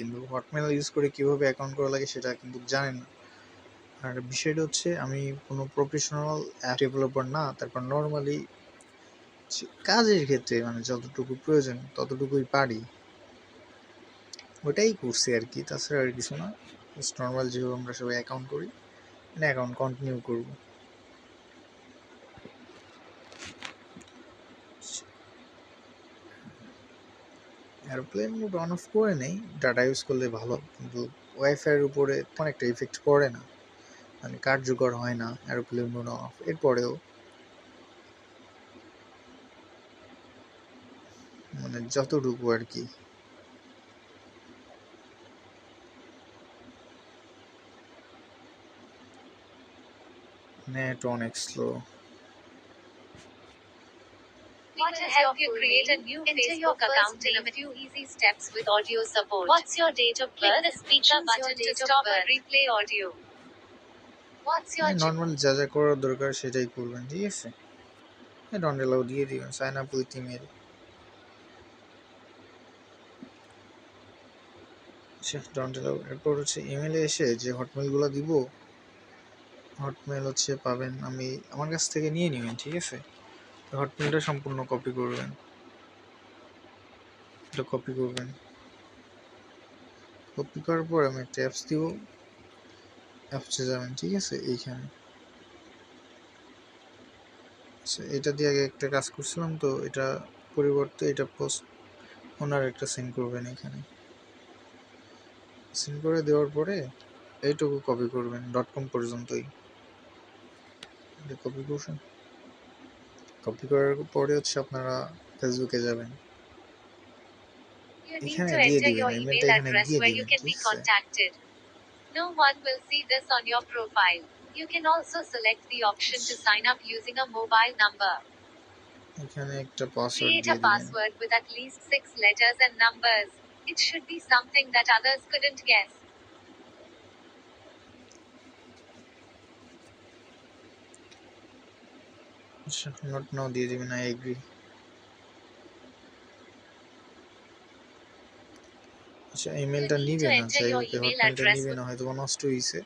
কিন্তু Hotmail use করে কীভাবে অ্যাকাউন্ট করা লাগে সেটা কিন্তু জানেন না। আর বিষয়টা হচ্ছে আমি কোনো প্রফেশনাল অ্যাপ ডেভেলপার না, তারপর নর্মালি কাজের ক্ষেত্রে মানে যতটুকু প্রয়োজন ততটুকুই পারি। ওটাই করছি আর কি, তাছাড়া আর কিছু না। নর্মাল যেভাবে আমরা সবাই অ্যাকাউন্ট করি মানে অ্যাকাউন্ট কন্টিনিউ করব। এরোপ্লেন মোড অন অফ করে নেই ডাটা ইউজ করলে ভালো, কিন্তু ওয়াইফাইয়ের উপরে তেমন একটা ইফেক্ট পড়ে না। মানে কার্যকর হয় না এরোপ্লেন মোড অন অফ এরপরেও। মানে যতটুকু আর কি। নেট অনেক slow to help you create a new Facebook account in a few easy steps with audio support. What's your date of birth? Click the speaker button to stop and replay audio. What's your? Normal যা যা করার দরকার সেটাই করবেন ঠিক আছে ডন্ডেলাও দিয়ে দিবেন সাইন আপ উইথ ইমেল আচ্ছা ডন্ডেলাও এরপর হচ্ছে ইমেলে এসে যে হটমেলগুলো দিব হটমেল হচ্ছে পাবেন আমি আমার কাছ থেকে নিয়ে নেবেন ঠিক আছে হটমেলটা সম্পূর্ণ কপি করবেন। এটা কপি করবেন। কপি করার পর আমি একটা অ্যাপস দিব। অ্যাপসে যাবেন, ঠিক আছে? এইখানে। আচ্ছা এটা দিয়ে আগে একটা কাজ করছিলাম তো, এটা পরিবর্তে এটা পোস্ট ওনার একটা সেন্ড করবেন এখানে। সেন্ড করে দেওয়ার পরে এইটুকু কপি করবেন ডট কম পর্যন্তই। কপি করছেন? কপি করার পরে হচ্ছে আপনারা ফেসবুকে যাবেন You need এখানে to দিয়ে enter দিবেন, your emailটা email এখানে address দিয়ে where you দিবেন, can be ঠিক আছে? contacted. No one will see this on your profile. You can also select the option to sign up using a mobile number. এখানে একটা password Create দিয়ে a দিবেন password with at least six letters and numbers. It should be something that others couldn't guess. Not now দিয়ে দিবেন I agree আচ্ছা ইমেলটা need to নিবে না enter যাই your হোক email হটমেলটা address নিবে না হয়তো নষ্ট হয়েছে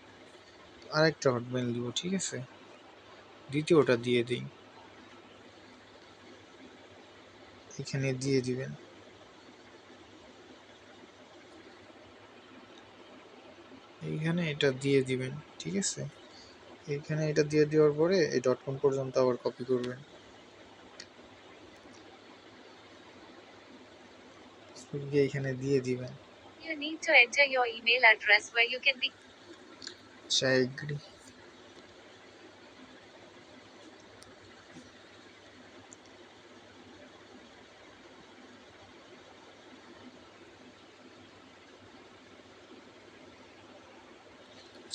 আরেকটা হটমেল দিব ঠিক আছে? দ্বিতীয়টা দিয়ে দিই। এখানে দিয়ে দিবেন। এইখানে এটা দিয়ে দিবেন ঠিক আছে? এইখানে এটা দিয়ে দেওয়ার পরে এই ডট কম পর্যন্ত আবার কপি করবেন। গিয়ে এখানে দিয়ে দিবেন। You need to enter your email address where you can be আচ্ছা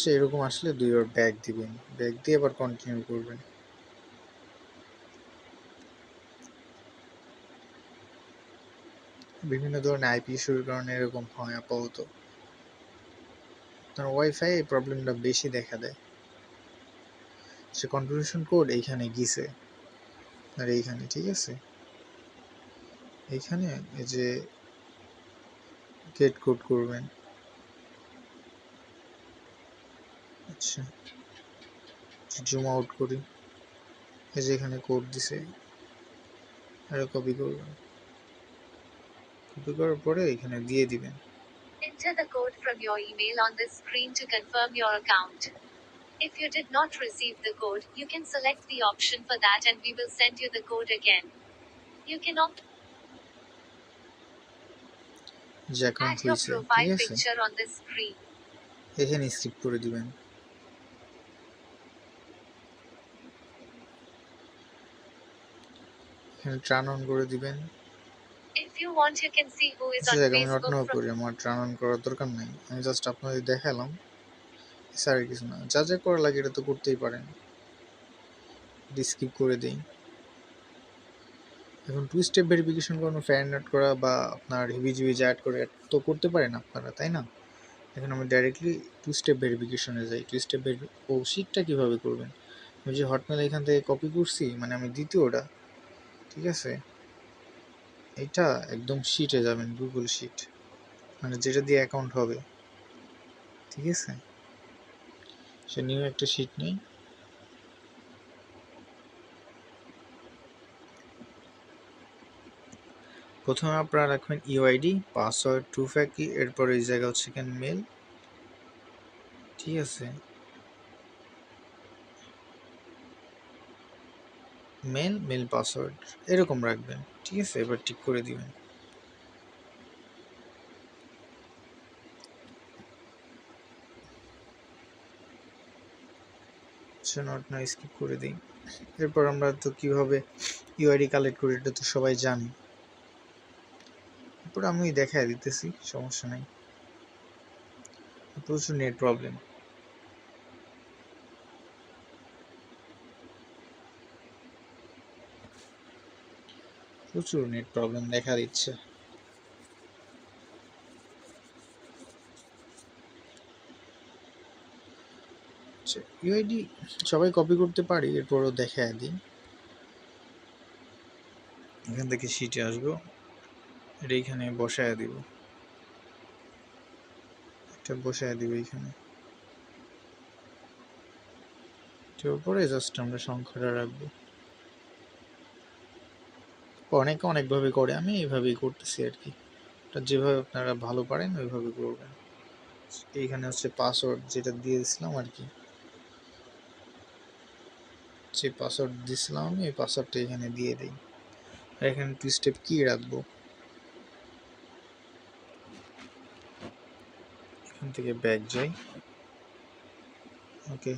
আচ্ছা এরকম আসলে দুই দুইবার ব্যাগ দিবেন। ব্যাগ দিয়ে আবার কন্টিনিউ করবেন। বিভিন্ন ধরনের আইপি ইস্যুর কারণে এরকম হয় আপাতত। আপনার ওয়াইফাই এই প্রবলেমটা বেশি দেখা দেয়। সে কনফিগারেশন কোড এইখানে গিয়েছে আর এইখানে, ঠিক আছে? এইখানে এই যে গেট কোড করবেন। আচ্ছা জুম আউট করি এই যে এখানে কোড দিছে আর কপি করবেন কপি করার পরে এখানে দিয়ে দিবেন Enter the code from your email on this screen to confirm your account. If you did not receive the code, you can select the option for that and we will send you the code again. You can opt add your profile picture on this screen. এখানে skip করে দিবেন ট্রান on করে দিবেন। আমি not now করি আমার ট্রান on করার দরকার নাই। আমি জাস্ট আপনাদের দেখালাম। স্যার কিছু না। যা যা করা লাগে এটা তো করতেই পারেন। স্কিপ করে দিই। এখন টু স্টেপ ভেরিফিকেশন কোনো ফ্যান অ্যাড করা বা আপনার হিবি জিবি অ্যাড করে তো করতে পারেন আপনারা তাই না? এখন আমি ডাইরেক্টলি টু স্টেপ ভেরিফিকেশনে যাই। টু স্টেপ ও শিটটা কীভাবে করবেন? আমি যে হটমেল এখান থেকে কপি করছি মানে আমি দ্বিতীয়টা ঠিক আছে? এটা একদম শিটে যাবেন গুগল শিট মানে যেটা দিয়ে অ্যাকাউন্ট হবে। ঠিক আছে? সে নিউ একটা শিট নেই। প্রথমে আপনারা রাখবেন ইউআইডি পাসওয়ার্ড টু ফ্যাক্টরি এরপর এই জায়গা হচ্ছে মেল ঠিক আছে? মেল মেল পাসওয়ার্ড এরকম রাখবেন, ঠিক আছে? এবার ঠিক করে দিবেন। নট না স্কিপ করে দিই। এরপর আমরা তো কীভাবে ইউআইডি কালেক্ট করি, এটা তো সবাই জানি। এরপর আমি দেখাই দিতেছি, সমস্যা নাই। প্রচুর নেট প্রবলেম প্রচুর নেট প্রবলেম দেখা দিচ্ছে। ইউআইডি সবাই কপি করতে পারি, এরপরও দেখা দিই। এখান থেকে সিটে আসব। এটা এইখানে বসায় দিব। এটা বসায় দিব এইখানে এটার উপরে জাস্ট আমরা সংখ্যাটা রাখব। অনেকে অনেকভাবে করে, আমি এইভাবেই করতেছি আর কি। যেভাবে আপনারা ভালো পারেন, ওইভাবে করবেন। এইখানে হচ্ছে পাসওয়ার্ড যেটা দিয়ে দিছিলাম আর কি। যে পাসওয়ার্ড দিয়েছিলাম আমি, এই পাসওয়ার্ডটা এখানে দিয়ে দিই। আর এখানে টু স্টেপ কি রাখব? এখান থেকে ব্যাক যাই। ওকে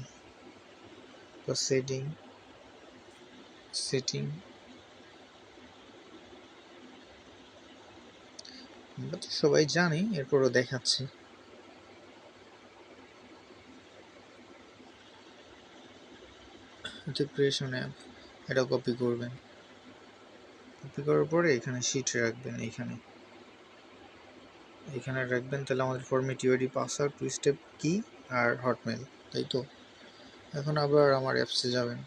সেটিং সেটিং আমরা তো সবাই জানি, এরপরও দেখাচ্ছি। ক্রিয়েশন অ্যাপ এটা কপি করবেন। কপি করার পরে এখানে শিট রাখবেন, এইখানে। এখানে রাখবেন, তাহলে আমাদের ফর্মে টিওডি পাসওয়ার্ড টু স্টেপ কি আর হটমেল তাই তো? এখন আবার আমার অ্যাপসে যাবেন।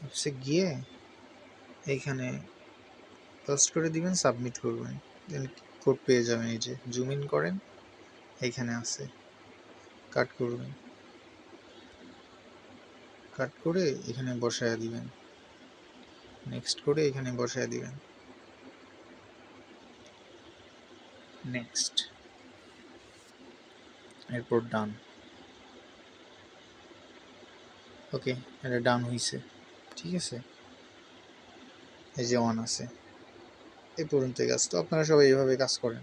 অ্যাপসে গিয়ে এইখানে ফার্স্ট করে দিবেন সাবমিট করবেন। কোড পেয়ে যাবেন এই যে জুম ইন করেন এইখানে আছে কাট করবেন। কাট করে এখানে বসায় দিবেন। নেক্সট করে এখানে বসায় দিবেন। নেক্সট এরপর ডান ওকে এটা ডান হয়েছে ঠিক আছে? এই যে ওয়ান আছে। এই পর্যন্ত কাজ তো আপনারা সবাই এইভাবে কাজ করেন।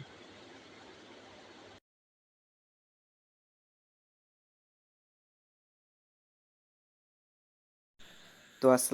তো আসসালাম